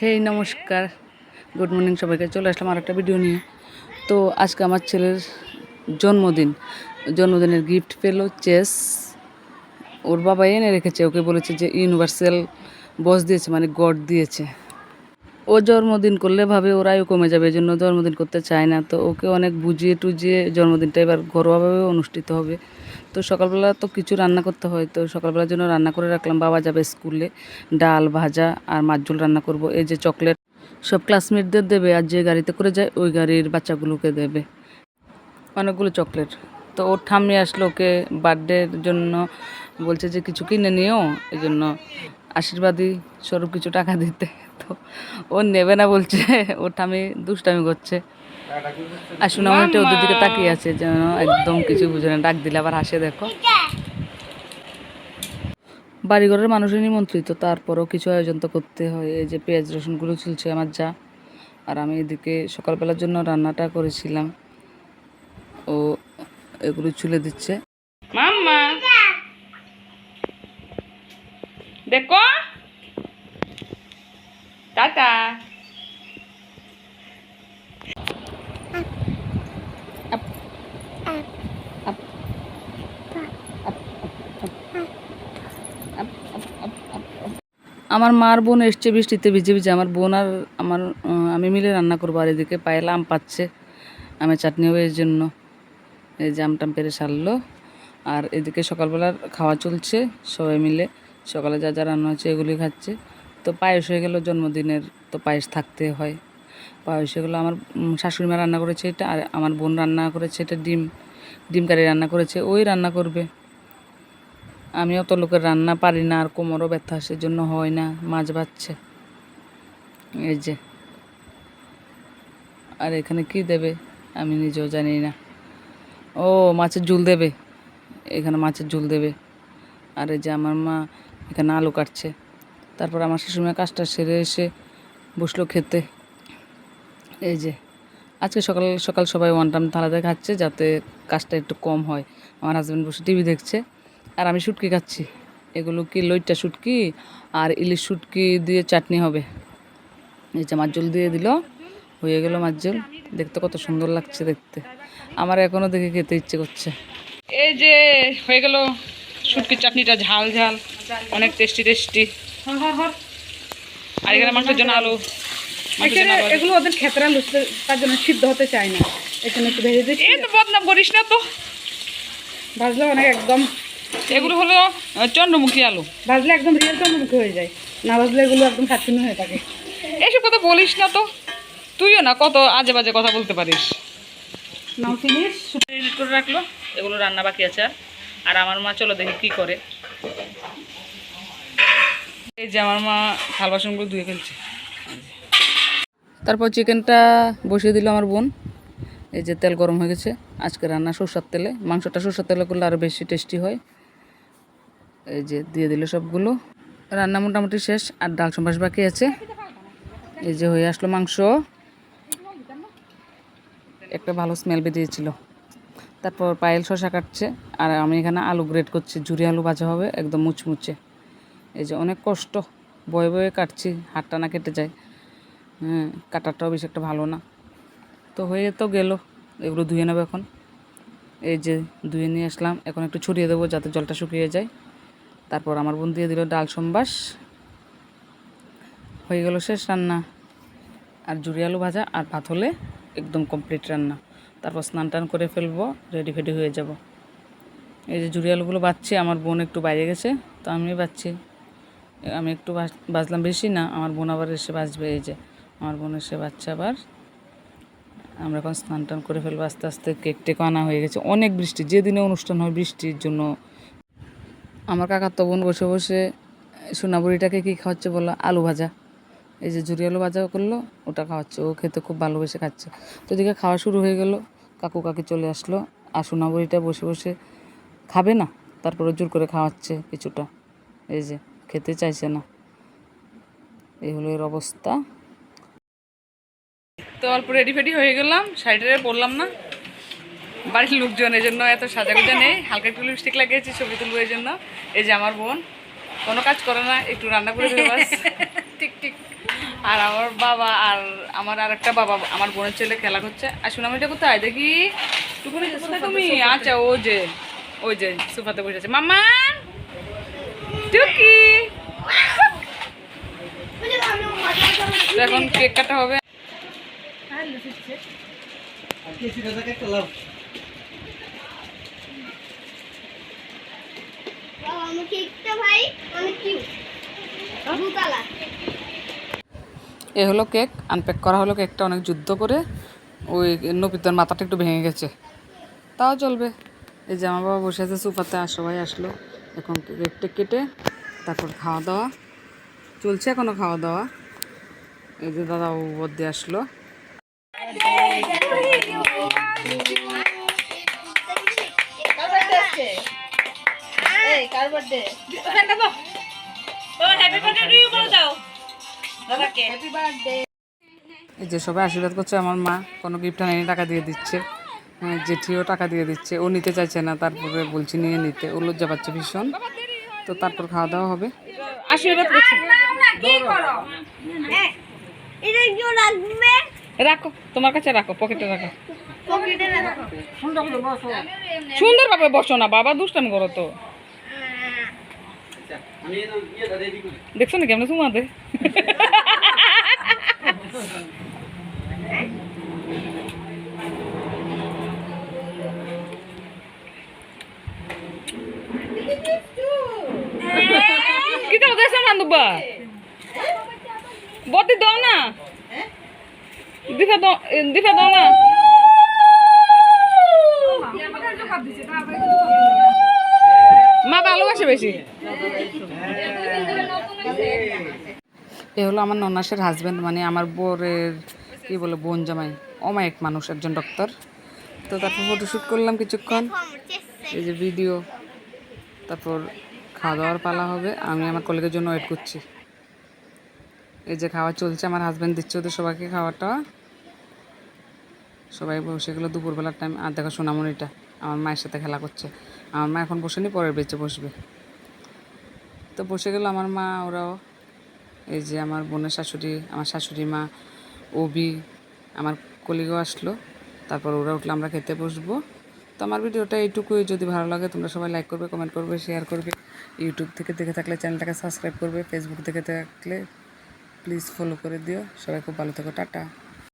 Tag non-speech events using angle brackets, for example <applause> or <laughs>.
হেই নমস্কার। Good morning সবাইকে। চলে আসলাম আর একটা ভিডিও নিয়ে। তো আজকে আমার ছেলের জন্মদিন। জন্মদিনের গিফট পেল চেস ওর বাবা এনে রেখেছে। ওকে বলেছে যে ইউনিভার্সাল বস দিয়েছে মানে গড দিয়েছে। ও জন্মদিন করলে ভাবে ওর আয়ু কমে যাবে জন্য জন্মদিন করতে চায় না। তো ওকে অনেক বুঝিয়ে টুজিয়ে জন্মদিনটা এবার ঘরোয়াভাবে অনুষ্ঠিত হবে। তো সকালবেলা তো কিছু রান্না করতে হয়, তো সকালবেলার জন্য রান্না করে রাখলাম। বাবা যাবে স্কুলে, ডাল, ভাজা আর মাছঝোল রান্না করব। এই যে চকলেট সব ক্লাসমেটদের দেবে আর যে গাড়িতে করে যায়, ওই গাড়ির বাচ্চাগুলোকে দেবে। অনেকগুলো চকলেট। তো ওর ঠাম্মি আসলো ওকে বার্থডের জন্য, বলছে যে কিছু কিনে নিও, এই জন্য আশীর্বাদী স্বরূপ কিছু টাকা দিতে। তো ও নেবে না বলছে, ওর ঠামি দুষ্টামি করছে। আর সুনামটা ওদের দিকে তাকিয়ে আছে যেন একদম কিছু বুঝে না। ডাক দিলে আবার হাসে, দেখো। বাড়িঘরের মানুষের নিমন্ত্রিত, তারপরও কিছু আয়োজন তো করতে হয়। এই যে পেঁয়াজ, রসুনগুলো চলছে আমার যা। আর আমি এদিকে সকালবেলার জন্য রান্নাটা করেছিলাম। ও এগুলো চুলে দিচ্ছে। দেখো। টাটা। আমার মার বোন এসছে বৃষ্টিতে ভিজে ভিজে। আমার বোন আর আমার আমি মিলে রান্না করব আর এদিকে পায়েলা আম পাচ্ছে আমের চাটনি হবে এর জন্য। এই যে আমটাম পেরে সারলো। আর এদিকে সকালবেলার খাওয়া চলছে সবাই মিলে। সকালে যা যা রান্না হচ্ছে এগুলি খাচ্ছে। তো পায়েস হয়ে গেল জন্মদিনের, তো পায়েস থাকতে হয়। পায়েস হয়ে গেলো আমার শাশুড়ি মা রান্না করেছে এটা আর আমার বোন রান্না করেছে এটা ডিম। ডিম কারি রান্না করেছে, ওই রান্না করবে। আমি অত লোকের রান্না পারি না, আর কোমরও ব্যথা, সেজন্য হয় না, মাছ বাচ্ছে এই যে। আর এখানে কি দেবে? আমি নিজেও জানি না। ও, মাছের ঝুল দেবে। এখানে মাছের ঝুল দেবে। আর এই যে আমার মা এখানে আলু কাটছে। তারপর আমার শাশুড়ি কাজটা সেরে এসে বসল খেতে। এই যে। আজকে সকাল সকাল সবাই ওয়ান টাইম থালাতে খাচ্ছে যাতে কাজটা একটু কম হয়। আমার হাজব্যান্ড বসে টিভি দেখছে। আর আমি শুটকি খাচ্ছি। এগুলো কি লইটা শুটকি আর ইলিশ শুটকি দিয়ে চাটনি হবে। এই যে মাছজল দিয়ে দিল হয়ে গেল মাছজল দেখতে কত সুন্দর লাগছে দেখতে। আমার এখনও দেখে খেতে ইচ্ছে করছে। এই যে হয়ে গেল শুটকির চাটনিটা ঝাল ঝাল অনেক টেস্টি টেস্টি। আর এখানে মাংসের জন্য আলু। আলু। এগুলো ওদের খেতরা লুচতে তার জন্য সিদ্ধ হতে চায় না। এখানে একটু ভেজে দিচ্ছি। এই তো বদনাম করিস না তো। ভাজলে অনেক একদম এগুলো হলো চন্দ্রমুখী আলু। ভাজলে একদম রিয়েল চন্দ্রমুখী হয়ে যায়। না ভাজলে এগুলো একদম খাচ্ছিন্ন হয়ে থাকে। এইসব কথা বলিস না তো। তুইও না কত আজে বাজে কথা বলতে পারিস। নাও ফিনিশ এডিট করে রাখল। এগুলো রান্না বাকি আছে আর। আর আমার মা চলো দেখি কি করে। এই যে আমার মা থাল বাসনগুলো ধুয়ে ফেলছে। তারপর চিকেনটা বসিয়ে দিল আমার বোন। এই যে তেল গরম হয়ে গেছে। আজকে রান্না সরষার তেলে। মাংসটা সরষার তেলে করলে আরও বেশি টেস্টি হয়। এই যে দিয়ে দিল সবগুলো। রান্না মোটামুটি শেষ, আর ডাল সম্বাস বাকি আছে। এই যে হয়ে আসলো মাংস। একটা ভালো স্মেল বেরিয়েছিল। তারপর পায়েল শশা কাটছে, আর আমি এখানে আলু গ্রেড করছি। ঝুরি আলু ভাজা হবে, একদম মুচমুচে। এই যে অনেক কষ্ট, বয়ে বয়ে কাটছি, হাতটা না কেটে যায়। হ্যাঁ কাটারটাও বেশি একটা ভালো না। তো হয়ে তো গেল, এগুলো ধুয়ে নেব এখন। এই যে ধুয়ে নিয়ে আসলাম, এখন একটু ছড়িয়ে দেবো যাতে জলটা শুকিয়ে যায়। তারপর আমার বোন দিয়ে দিল ডাল সম্বাস। হয়ে গেল শেষ রান্না। আর জুড়ি আলু ভাজা আর ভাত হলে একদম কমপ্লিট রান্না। তারপর স্নান টান করে ফেলব রেডি ফেডি হয়ে যাব। এই যে জুড়ি আলুগুলো বাচ্ছি আমার বোন একটু বাইরে গেছে, তো আমি বাচ্ছি আমি একটু বাজ- বাজলাম বেশি না, আমার বোন আবার এসে বাজবে এই যে। আমার বোন এসে বাচ্চা আবার। আমরা এখন স্নান টান করে ফেলব, আস্তে আস্তে কেক টেক আনা হয়ে গেছে। অনেক বৃষ্টি, যেদিনে অনুষ্ঠান হয় বৃষ্টির জন্য আমার কাকার তো বোন বসে বসে সোনাবুড়িটাকে কী খাওয়াচ্ছে বলো? আলু ভাজা। এই যে ঝুরি আলু ভাজা করল, ওটা খাওয়াচ্ছে। ও খেতে খুব ভালোবেসে খাচ্ছে। তো এদিকে খাওয়া শুরু হয়ে গেল। কাকু কাকি চলে আসলো। আর সোনাবুড়িটা বসে বসে খাবে না, তারপরে জোর করে খাওয়াচ্ছে কিছুটা। এই যে, খেতে চাইছে না। এই হলো এর অবস্থা। তো অল্প রেডি ফেডি হয়ে গেলাম, শাড়িটা পরলাম না। বাড়ির লোকজন এই জন্য এত সাজাগুজা নেই। হালকা একটু লিপস্টিক লাগিয়েছি ছবি তুলবো এই জন্য। এই যে আমার বোন কোনো কাজ করে না একটু রান্না করে দেবো <laughs> ঠিক ঠিক। আর আমার বাবা আর আমার আর একটা বাবা আমার বোনের ছেলে খেলা করছে। আর সুনামিটা কোথায়? দেখি। টুকুনি কোথায় তুমি? আচ্ছা ও যে ওই যে সোফাতে বসে আছে। মামা টুকি! এখন কেক কাটা হবে। আমার কেকটা ভাই অনেক কিউট ব্লু কালার এ হলো কেক আনপ্যাক করা হলো কেকটা অনেক যুদ্ধ করে। ওই নপিতার মাথাটা একটু ভেঙে গেছে। তাও চলবে এই জামা বাবা বসে আছে সোফাতে আর সবাই আসলো। এখন কেকটা কেটে তারপর খাওয়া দাওয়া। চলছে এখনও খাওয়া দাওয়া। এই যে দাদা ও দিয়ে আসলো। কার বার্থডে এই যে সবাই আশীর্বাদ করছে আমার মা কোনো গিফট আনেনি টাকা দিয়ে দিচ্ছে। হ্যাঁ, জেঠিও টাকা দিয়ে দিচ্ছে। ও নিতে চাইছে না তারপরে বলছি নিয়ে নিতে। ও লজ্জা পাচ্ছে ভীষণ। তো তারপর খাওয়া দাওয়া হবে। আশীর্বাদ করছি। রাখবে রাখো তোমার কাছে রাখো পকেটে রাখো। পকেটে রাখো। সুন্দরভাবে বসো না বাবা দুষ্টান করো তো। দেখছ না। কেমন সুমাতে দিফা দিফা দাও না মা ভালোবাসে বেশি এ হলো আমার ননাসের হাজব্যান্ড মানে আমার বোরের, কি বলে, বোন জামাই। অমায়িক মানুষ, একজন ডক্টর তো তারপর ফটোশ্যুট করলাম কিছুক্ষণ। এই যে ভিডিও তারপর খাওয়া দাওয়ার পালা হবে। আমি আমার কলিগের জন্য ওয়েট করছি। এই যে খাওয়া চলছে, আমার হাজব্যান্ড দিচ্ছে ওদের সবাইকে খাওয়াটা। সবাই বসে গেলো দুপুরবেলার টাইম আর দেখো সোনামণিটা, আমার মায়ের সাথে খেলা করছে। আমার মা এখন বসেনি, পরের বেঁচে বসবে। তো বসে গেল আমার মা, ওরাও। এই যে আমার বোনের শাশুড়ি, আমার শাশুড়ি মা, ওবি, আমার কলিগও আসলো। তারপর ওরা উঠলে, আমরা খেতে বসবো। তো আমার ভিডিওটা এইটুকুই। যদি ভালো লাগে, তোমরা সবাই লাইক করবে কমেন্ট করবে শেয়ার করবে। ইউটিউব থেকে দেখে থাকলে চ্যানেলটাকে সাবস্ক্রাইব করবে। ফেসবুক থেকে থাকলে প্লিজ ফলো করে দিও। সবাই খুব ভালো থেকো। টাটা।